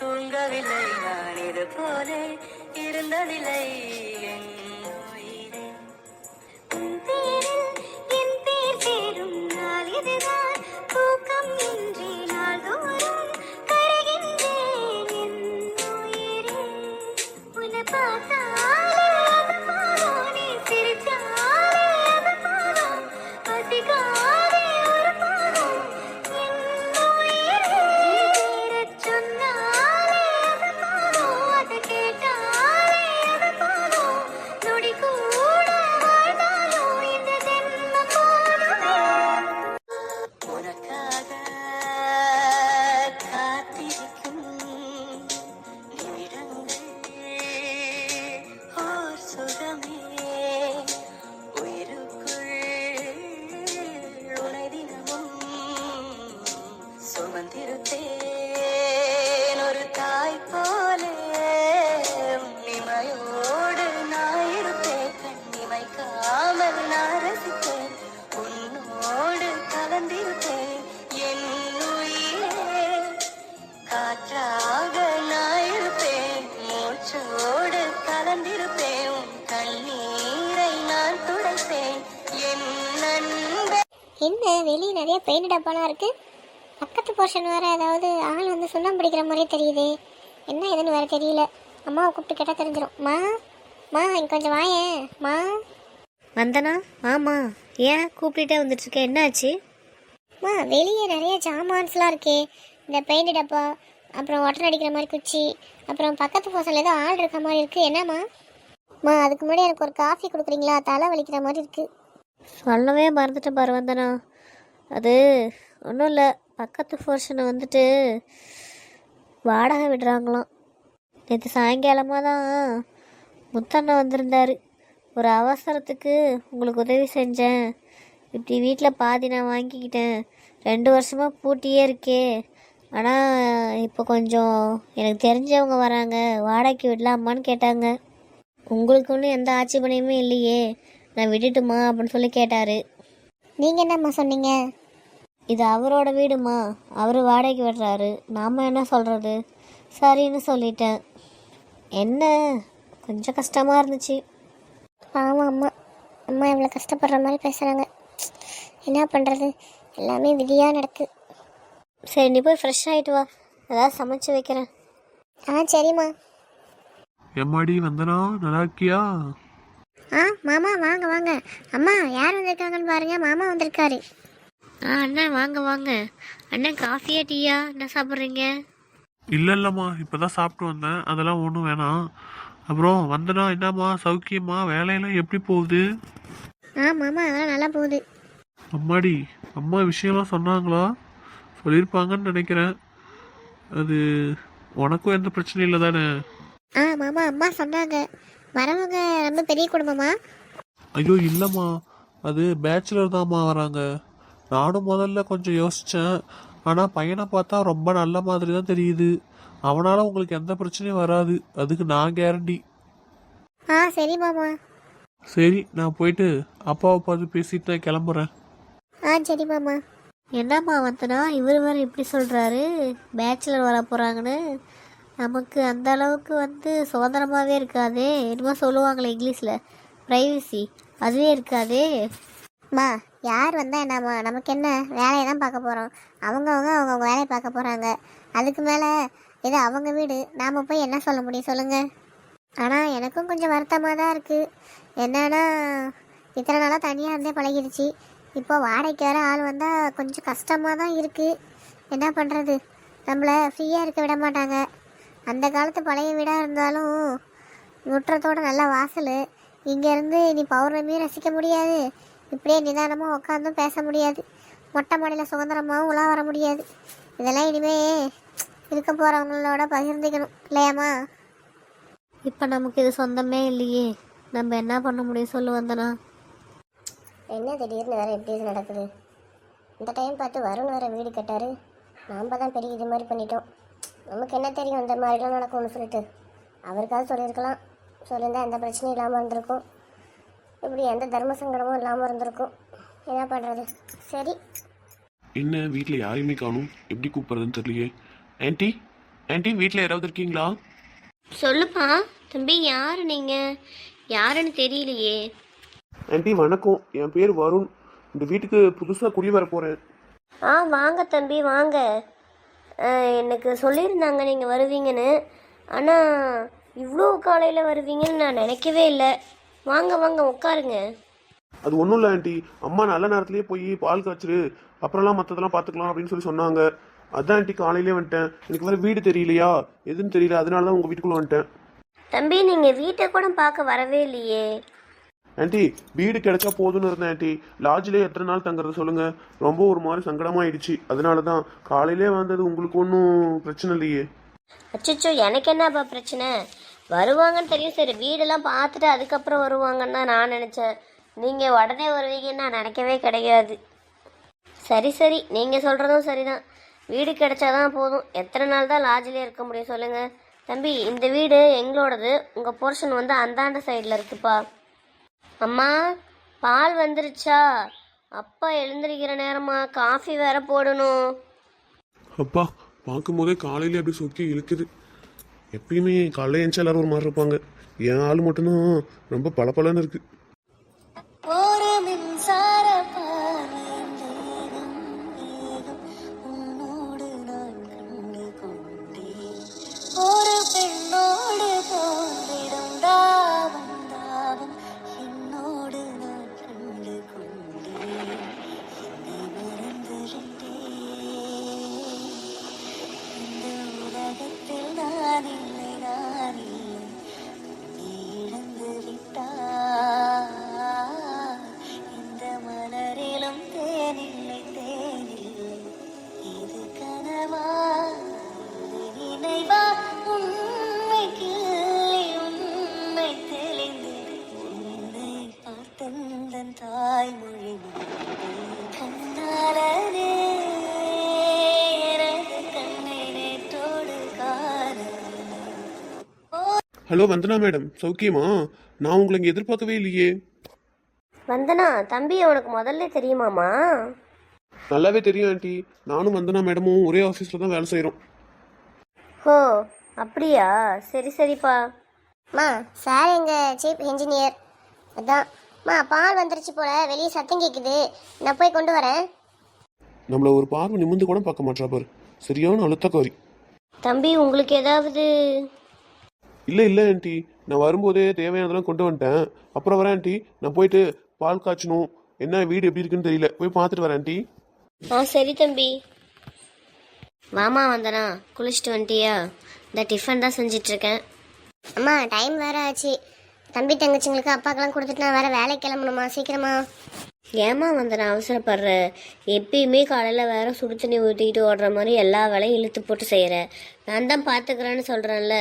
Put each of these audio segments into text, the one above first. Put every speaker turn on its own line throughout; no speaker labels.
தூங்கவில்லை நான் இது போலே இருந்ததில்லை. என்
என்ன வெளியே நிறைய பெயிண்ட் டப்பாலாம் இருக்கு. பக்கத்து போர்ஷன் வேற ஏதாவது ஆள் வந்து சுண்ணம் பிடிக்கிற மாதிரியே தெரியுது. என்ன ஏதுன்னு வேற தெரியல. அம்மாவை கூப்பிட்டு கேட்டால் தெரிஞ்சிடும் மா மா இங்க கொஞ்சம் வாயேன் மா.
வந்தனா? ஆமா. ஏன் கூப்பிட்டுட்டே வந்துட்டு இருக்க என்னாச்சு?
மா வெளியே நிறைய ஜாமான்ஸ்லாம் இருக்கே. இந்த பெயிண்ட் டப்பா அப்புறம் ஒட்டர் அடிக்கிற மாதிரி குச்சி அப்புறம் பக்கத்து போர்ஷனில் ஏதோ ஆள் இருக்க மாதிரி இருக்கு. என்னம்மா? மா அதுக்கு முன்னாடி எனக்கு ஒரு காஃபி கொடுக்குறீங்களா? தலை வலிக்கிற மாதிரி இருக்கு.
சொல்லவே மறந்துட்டேன் பாரு வந்தனா. அது ஒன்றும் இல்லை. பக்கத்து போர்ஷனை வந்துட்டு வாடகை விடுறாங்களாம். நேற்று சாயங்காலமாக தான் முத்தண்ணன் வந்திருந்தாரு. ஒரு அவசரத்துக்கு உங்களுக்கு உதவி செஞ்சேன். இப்படி வீட்டில் பாதி நான் வாங்கிக்கிட்டேன். ரெண்டு வருஷமாக பூட்டியே இருக்கே. ஆனால் இப்போ கொஞ்சம் எனக்கு தெரிஞ்சவங்க வராங்க. வாடகைக்கு விடலாமான்னு கேட்டாங்க. உங்களுக்கு ஒன்றும் எந்த ஆட்சேபனையுமே இல்லையே. நான் விட்டுட்டுமா அப்படின்னு சொல்லி கேட்டார்.
நீங்கள் என்னம்மா சொன்னீங்க?
இது அவரோட வீடுமா. அவர் வாடகைக்கு விடுறாரு நாம் என்ன சொல்கிறது சரின்னு சொல்லிட்டேன். என்ன? கொஞ்சம் கஷ்டமாக இருந்துச்சு.
பாவம் அம்மா. அம்மா இவ்வளோ கஷ்டப்படுற மாதிரி பேசுகிறாங்க என்ன பண்ணுறது எல்லாமே விதியாக நடக்கு.
சரி நீ போய் ஃப்ரெஷ் ஆகிட்டு வா. ஏதாவது சமைச்சு வைக்கிறேன்.
ஆ சரிம்மா.
எம்மாடி வந்தனா? நல்லா இருக்கியா?
ஆ மாமா வாங்க வாங்க. அம்மா யார் வந்திருக்காங்கன்னு பாருங்க. மாமா வந்திருக்காரு.
ஆ அண்ணன் வாங்க வாங்க. அண்ணன் காஃபியா டீயா? என்ன சாப்பிட்றீங்க?
இல்லை இல்லைம்மா. இப்போ தான் சாப்பிட்டு வந்தேன். அதெல்லாம் ஒன்றும் வேணாம். அப்புறம் வந்தனா என்னம்மா? சௌக்கியமா? வேலையெல்லாம் எப்படி போகுது?
ஆ மாமா அதெல்லாம் நல்லா போகுது.
அம்மாடி அம்மா விஷயம்லாம் சொன்னாங்களா? சொல்லியிருப்பாங்கன்னு நினைக்கிறேன். அது உனக்கும் எந்த பிரச்சனையும் இல்லை தானே
ஆ மாமா அம்மா சொன்னாங்க. வரவங்க ரொம்ப பெரிய குடும்பமா?
ஐயோ இல்லைம்மா. அது பேச்சுலர் தாம்மா வராங்க. நானும் முதல்ல கொஞ்சம் யோசித்தேன் ஆனால் பையனை பார்த்தா ரொம்ப நல்ல மாதிரி தான் தெரியுது. அவனால் உங்களுக்கு எந்த பிரச்சனையும் வராது. அதுக்கு நான் கேரண்டி
ஆ சரி மாமா.
சரி நான் போயிட்டு அப்பாவை பார்த்து பேசிட்டு நான் கிளம்புறேன்.
ஆ சரி மாமா.
என்னம்மா வந்தனா? இவர் வேறு இப்படி சொல்கிறாரு பேச்சுலர் வர போகிறாங்கன்னு நமக்கு அந்த அளவுக்கு வந்து சுதந்திரமாகவே இருக்காதே? என்னமோ சொல்லுவாங்களே இங்கிலீஷில். ப்ரைவசி அதுவே இருக்காதே?
மா யார் வந்தால் என்னம்மா நமக்கு என்ன? வேலையை தான் பார்க்க போகிறோம் அவங்கவுங்க அவங்கவுங்க வேலையை பார்க்க போகிறாங்க அதுக்கு மேலே இது அவங்க வீடு. நாம் போய் என்ன சொல்ல முடியும் சொல்லுங்கள் ஆனால் எனக்கும் கொஞ்சம் வருத்தமாக தான் இருக்குது என்னன்னா இத்தனை நாளாக தனியாக இருந்தே பழகிடுச்சு இப்போ வாடகைக்கு வர ஆள் வந்தால் கொஞ்சம் கஷ்டமாக தான் இருக்குது என்ன பண்ணுறது நம்மளை ஃப்ரீயாக இருக்க விட மாட்டாங்க. அந்த காலத்து பழைய வீடாக இருந்தாலும் முற்றத்தோட நல்ல வாசல். இங்கேருந்து நீ பௌர்ணமியும் ரசிக்க முடியாது. இப்படியே நிதானமாக உட்காந்தும் பேச முடியாது. மொட்டை மாடியில் சுதந்திரமாகவும் உலா வர முடியாது. இதெல்லாம் இனிமே இருக்க போகிறவங்களோட பகிர்ந்துக்கணும் இல்லையாம்மா?
இப்போ நமக்கு இது சொந்தமே இல்லையே. நம்ம என்ன பண்ண முடியும் சொல்லு வந்தனா?
என்ன திடீர்னு வேறு எப்படி இது நடக்குது? இந்த டைம் பார்த்து வருண் வேறு வீடு கட்டாரு. நாம் தான் பெரிய இது மாதிரி பண்ணிட்டோம். நமக்கு என்ன தெரியும்? இந்த மாதிரிலாம் நடக்கும்னு சொல்லிட்டு. அவருக்காவது சொல்லியிருக்கலாம். சொல்லியிருந்தா எந்த பிரச்சனையும் இல்லாமல் இருந்திருக்கும். இப்படி எந்த தர்ம சங்கடமும் இல்லாமல் இருந்திருக்கும். என்ன பண்ணுறது சரி.
என்ன வீட்டில் யாரையுமே காணும்? எப்படி கூப்பிட்றதுன்னு தெரியலையே. ஆன்ட்டி
ஆண்டி வீட்டில் யாராவது இருக்கீங்களா?
சொல்லுப்பா தம்பி யாரு நீங்க? யாருன்னு தெரியலையே.
ஆண்டி வணக்கம். என் பேர் வருண். இந்த வீட்டுக்கு புதுசாக குடி வர போகிறேன்
ஆ வாங்க தம்பி வாங்க. எனக்கு சொல்லியிருந்தாங்க நீங்கள் வருவீங்கன்னு. ஆனால் இவ்வளோ காலையில் வருவீங்கன்னு நான் நினைக்கவே இல்லை. வாங்க வாங்க உட்காருங்க.
அது ஒன்றும் இல்லை ஆண்டி. அம்மா நல்ல நேரத்துலேயே போய் பால் காய்ச்சிரு. அப்புறம்லாம் மற்றதெல்லாம் பார்த்துக்கலாம் அப்படின்னு சொல்லி சொன்னாங்க. அதான் ஆண்டி காலையிலே வந்துட்டேன். எனக்கு வேறு வீடு தெரியலையா? எதுன்னு தெரியல. அதனால தான் உங்கள் வீட்டுக்குள்ளே வந்துட்டேன்.
தம்பி நீங்கள் வீட்டை கூட பார்க்க வரவே இல்லையே.
ஆண்டி வீடு கிடைச்சா போதும்னு இருந்தேன் ஆண்டி. லாட்ஜிலே எத்தனை நாள் தங்குறது சொல்லுங்க. ரொம்ப ஒரு மாதிரி சங்கடமாயிடுச்சு. அதனால தான் காலையிலே வந்தது உங்களுக்கு ஒன்றும் பிரச்சனை இல்லையே.
அச்சோ எனக்கு என்னப்பா பிரச்சனை? வருவாங்கன்னு தெரியும். சரி வீடெல்லாம் பார்த்துட்டு அதுக்கப்புறம் வருவாங்கன்னு தான் நான் நினச்சேன். நீங்கள் உடனே வருவீங்கன்னு நான் நினைக்கவே கிடையாது. சரி சரி. நீங்கள் சொல்கிறதும் சரிதான். வீடு கிடைச்சாதான் போதும். எத்தனை நாள் தான் லாட்ஜிலே இருக்க முடியும் சொல்லுங்கள் தம்பி இந்த வீடு எங்களோடது. உங்கள் போர்ஷன் வந்து அந்தாண்ட சைடில் இருக்குப்பா. அம்மா பால் வந்துருச்சா? அப்பா எழுந்திருக்கிற நேரமா காஃபி வேற போடணும்.
அப்பா பார்க்கும்போதே காலையிலே அப்படி சொக்கி இழுக்குது. எப்பயுமே காலையில் எழுந்துச்சா எல்லாரும் ஒரு மாதிரி இருப்பாங்க. என் ஆள் மட்டும்தான் ரொம்ப பளபளன்னு இருக்கு. Hello Vandana madam. சௌக்கியமா? நான் உங்களை இங்கே எதிர்பார்க்கவே இல்லையே.
வந்தனா தம்பி உனக்கு முதல்ல தெரியுமாமா
நல்லாவே தெரியும் ஆண்டி. நானும் வந்தனா மேடமும் ஒரே ஆஃபீஸில் தான் வேலை செய்கிறோம்
ஓ அப்படியா? சரி சரிப்பா.
அம்மா சார் எங்கள் சீஃப் இன்ஜினியர் அதான். அம்மா பால் வந்துருச்சு போல. வெளியே சத்தம் கேட்குது நான் போய் கொண்டு வரேன்.
நம்மள ஒரு பார்வை நிமிந்து கூட பார்க்க மாட்டா பாரு. சரியான அழுத்தக்காரி.
தம்பி உங்களுக்கு ஏதாவது
இல்லை இல்லை ஆண்டி. நான் வரும்போதே தேவையானதெல்லாம் கொண்டு வந்துட்டேன். அப்புறம் வரேன் ஆண்டி. நான் போயிட்டு பால் காய்ச்சணும். என்ன வீடு எப்படி இருக்குன்னு தெரியல. போய் பார்த்துட்டு வரேன் ஆண்டி.
ஆ சரி தம்பி. மாமா வந்தனா. குளிச்சுட்டு வந்துட்டியா? இந்த டிஃபன் தான் செஞ்சிட்டு இருக்கேன்
அம்மா டைம் வேற ஆச்சு. தம்பி தங்கச்சிங்களுக்கு அப்பாக்கெல்லாம் கொடுத்துட்டு நான் வேற வேலைக்கு கிளம்பணுமா? சீக்கிரமா.
ஏமா வந்தனா? அவசரப்படுற எப்பயுமே காலையில் வேற சுடு தண்ணி ஊற்றிக்கிட்டு ஓடுற மாதிரி எல்லா வேலையும் இழுத்து போட்டு செய்கிற நான் தான் பார்த்துக்கிறேன்னு சொல்கிறேன்ல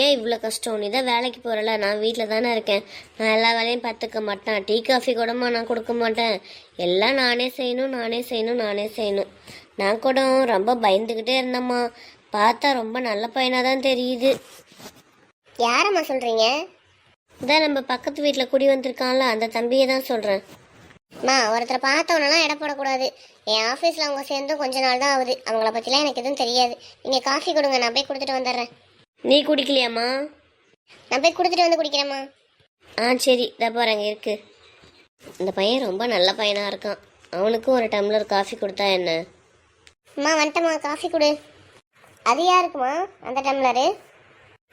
ஏன் இவ்வளோ கஷ்டம்? நீ தான் வேலைக்கு போகிறல நான் வீட்டில் தானே இருக்கேன். நான் எல்லா வேலையும் பார்த்துக்க மாட்டேன். டீ காஃபி கூடமா நான் கொடுக்க மாட்டேன். எல்லாம் நானே செய்யணும் நானே செய்யணும் நானே செய்யணும். நான் கூட ரொம்ப பயந்துக்கிட்டே இருந்தேம்மா. பார்த்தா ரொம்ப நல்ல பையனாக தான் தெரியுது.
யாரம்மா சொல்கிறீங்க
இதான் நம்ம பக்கத்து வீட்டில் குடி வந்திருக்கான்ல அந்த தம்பியை தான் சொல்கிறேன்
அம்மா ஒருத்தரை பார்த்தவனெல்லாம் எடை போடக்கூடாது. என் ஆஃபீஸில் அவங்க சேர்ந்தும் கொஞ்ச நாள் தான் ஆகுது. அவங்கள பற்றிலாம் எனக்கு எதுவும் தெரியாது. நீங்கள் காஃபி கொடுங்க நான் போய் கொடுத்துட்டு வந்துடுறேன்.
நீ குடிக்கலையாம்மா?
நான் போய் கொடுத்துட்டு வந்து குடிக்கிறேம்மா.
ஆ சரி. இதை பாருங்க இருக்கு. இந்த பையன் ரொம்ப நல்ல பையனாக இருக்கான். அவனுக்கும் ஒரு டம்ளர் காஃபி கொடுத்தா என்ன?
அம்மா வந்துட்டம்மா. காஃபி கொடு. அது யாருக்குமா அந்த டம்ளரு?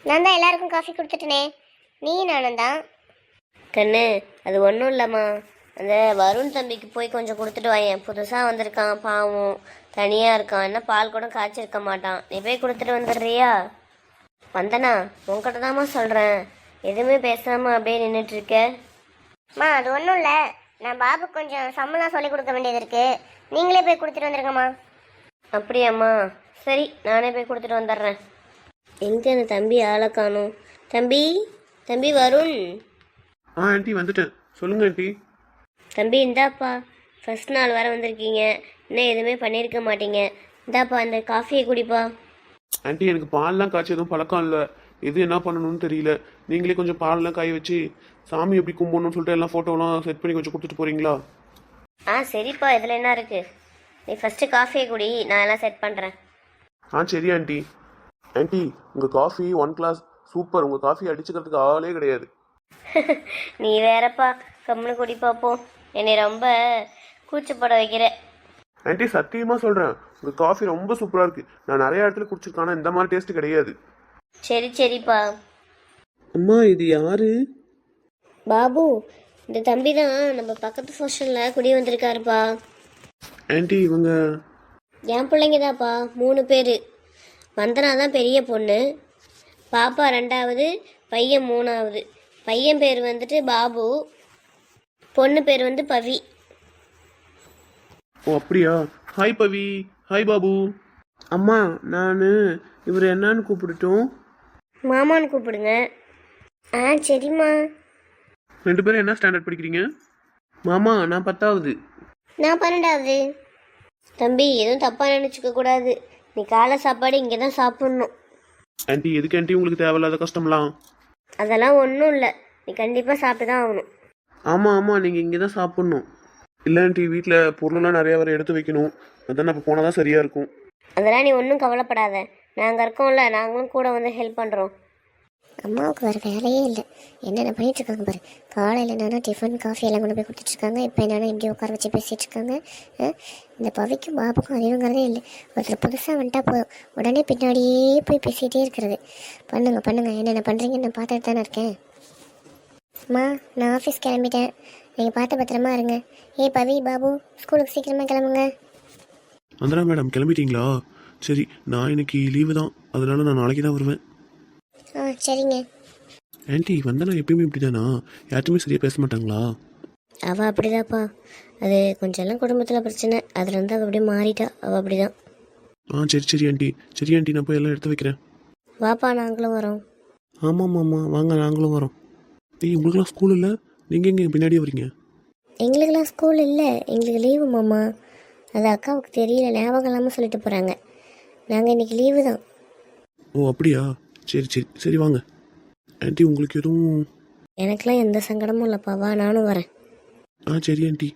நான் தான் எல்லாருக்கும் காஃபி கொடுத்துட்டேனே. நீ நானும் தான்.
கண்ணு அது ஒன்றும் இல்லைம்மா. அந்த வருண் தம்பிக்கு போய் கொஞ்சம் கொடுத்துட்டு வாயேன் புதுசாக வந்திருக்கான் பாவம். தனியாக இருக்கான். என்ன பால் கூட காய்ச்சிருக்க மாட்டான். நீ போய் கொடுத்துட்டு வந்துடுறியா? வந்தனா உங்ககிட்ட தாம்மா சொல்கிறேன் எதுவுமே பேசாமல் அப்படியே நின்றுட்டுருக்க
அம்மா அது ஒன்றும் இல்லை. நான் பாபு கொஞ்சம் சம்பளம் சொல்லி கொடுக்க வேண்டியது இருக்கு. நீங்களே போய் கொடுத்துட்டு வந்துருங்கம்மா.
அப்படியாம்மா. சரி நானே போய் கொடுத்துட்டு வந்துடுறேன். எங்கே அந்த தம்பி ஆளை காணும்? தம்பி? தம்பி வருண்?
ஆ ஆண்டி வந்துட்டேன். சொல்லுங்க ஆண்டி.
தம்பி இந்தாப்பா ஃபர்ஸ்ட் நாள் வர வந்திருக்கீங்க. இன்னும் எதுவுமே பண்ணியிருக்க மாட்டீங்க. இந்தாப்பா இந்த காஃபியை குடிப்பா.
ஆண்டி எனக்கு பால்லாம் காய்ச்சி எதுவும் பழக்கம் இல்லை. எது என்ன பண்ணணும்னு தெரியல. நீங்களே கொஞ்சம் பால்லாம் காய வச்சு சாமி எப்படி கும்பிடணும்னு சொல்லிட்டு எல்லாம் ஃபோட்டோலாம் செட் பண்ணி கொஞ்சம் கொடுத்துட்டு போறீங்களா?
ஆ சரிப்பா. இதில் என்ன இருக்குது நீ ஃபஸ்ட்டு காஃபியை குடி. நான் எல்லாம் செட் பண்ணுறேன்
ஆ சரி ஆண்டி.
ஆன்ட்டி உங்கள் காஃபி ஒன் கிளாஸ் சூப்பர் உங்கள் காஃபி அடிச்சுக்கிறதுக்கு ஆளே கிடையாது.
நீ வேறப்பா. கம்முனு குடி பார்ப்போம் என்னை ரொம்ப கூச்சப்பட வைக்கிற.
ஆன்ட்டி சத்தியமாக சொல்கிறேன் உங்கள் காஃபி ரொம்ப சூப்பராக இருக்குது நான் நிறைய இடத்துல குடிச்சிருக்கேன் இந்த மாதிரி டேஸ்ட் கிடையாது.
சரி சரிப்பா.
அம்மா இது யாரு?
பாபு இந்த தம்பி தான் நம்ம பக்கத்து ஃபோஷனில் குடி வந்திருக்காருப்பா.
ஆன்ட்டி இவங்க
என் பிள்ளைங்க தான்ப்பா மூணு பேர். வந்தனா தான் பெரிய பொண்ணு. பாப்பா ரெண்டாவது பையன் மூணாவது. பையன் பேர் வந்துட்டு பாபு. பொண்ணு பேர் வந்து பவி.
ஓ அப்படியா? ஹாய் பவி. ஹாய் பாபு. அம்மா நான். இவர் என்னன்னு கூப்பிடட்டும்.
மாமான்னு கூப்பிடுங்க. ஆ சரிம்மா.
ரெண்டு பேரும் என்ன ஸ்டாண்டர்ட் படிக்கிறீங்க? மாமா நான் பத்தாவது.
நான் பன்னெண்டாவது. தம்பி எதுவும் தப்பாக நினச்சிக்க கூடாது. நீ காலை சாப்பாடு இங்கே தான் சாப்பிட்ணும்.
ஆன்ட்டி எதுக்கு ஆன்ட்டி உங்களுக்கு தேவையில்லாத கஷ்டம்லாம்?
அதெல்லாம் ஒன்றும் இல்லை. நீ கண்டிப்பாக சாப்பிட்டு தான் ஆகணும்.
ஆமாம் ஆமாம் நீங்கள் இங்கே தான் சாப்பிட்ணும். இல்லை ஆன்ட்டி வீட்டில் பொருளெல்லாம் நிறையா வர எடுத்து வைக்கணும். அதான் அப்போ போனால் தான் சரியாக இருக்கும்.
அதெல்லாம் நீ ஒன்றும் கவலைப்படாத. நாங்கள் இருக்கோம்ல நாங்களும் கூட வந்து ஹெல்ப் பண்ணுறோம்
அம்மாவுக்கு வேறு வேலையே இல்லை. என்னென்ன பண்ணிட்டு இருக்காங்க பாரு. காலையில் என்னென்னா டிஃபன் காஃபி எல்லாம் கொண்டு போய் கொடுத்துட்ருக்காங்க இப்போ என்னென்னா இங்கே உட்கார வச்சு பேசிகிட்டு இருக்காங்க. இந்த பவிக்கும் பாபுக்கும் அறிவுங்கிறதே இல்லை. ஒருத்தர் புதுசாக வந்துட்டா போதும். உடனே பின்னாடியே போய் பேசிகிட்டே இருக்கிறது. பண்ணுங்க பண்ணுங்க. என்னென்ன பண்ணுறீங்கன்னு நான் பார்த்துட்டு தானே இருக்கேன். அம்மா நான் ஆஃபீஸ் கிளம்பிட்டேன். நீங்கள் பார்த்து பத்திரமா இருங்க. ஏய் பவி பாபு ஸ்கூலுக்கு சீக்கிரமாக கிளம்புங்க.
வந்தரா மேடம் கிளம்பிட்டீங்களா? சரி நான் இன்னைக்கு லீவு தான். அதனால நான் நாளைக்கு தான் வருவேன்.
ஆ சரிங்க.
ஆன்ட்டி வந்தனா எப்பயுமே இப்படி தானா யார்ட்டுமே சரியாக பேச மாட்டாங்களா?
அவள் அப்படிதாப்பா. அது கொஞ்சம் எல்லாம் குடும்பத்தில் பிரச்சனை. அதுலேருந்து அவள் அப்படியே மாறிட்டா. அவள் அப்படிதான்.
ஆ சரி சரி ஆன்ட்டி சரி ஆன்ட்டி நான் போய் எல்லாம் எடுத்து வைக்கிறேன்.
வாப்பா நாங்களும் வரோம்.
ஆமாம் ஆமாம் வாங்க நாங்களும் வரோம். ஏய் உங்களுக்குலாம் ஸ்கூல் இல்லை? நீங்கள் எங்கே பின்னாடியே வரீங்க?
எங்களுக்கெல்லாம் ஸ்கூல் இல்லை. எங்களுக்கு லீவு மாமா. அது அக்காவுக்கு தெரியல. ஞாபகம் இல்லாமல் சொல்லிட்டு போகிறாங்க நாங்கள் இன்னைக்கு லீவு தான்.
ஓ அப்படியா? சரி சரி. சரி வாங்க. ஆன்ட்டி உங்களுக்கு எதுவும்
எனக்கெல்லாம் எந்த சங்கடமும் இல்லைப்பா. வா நானும் வரேன்.
ஆ சரி ஆன்ட்டி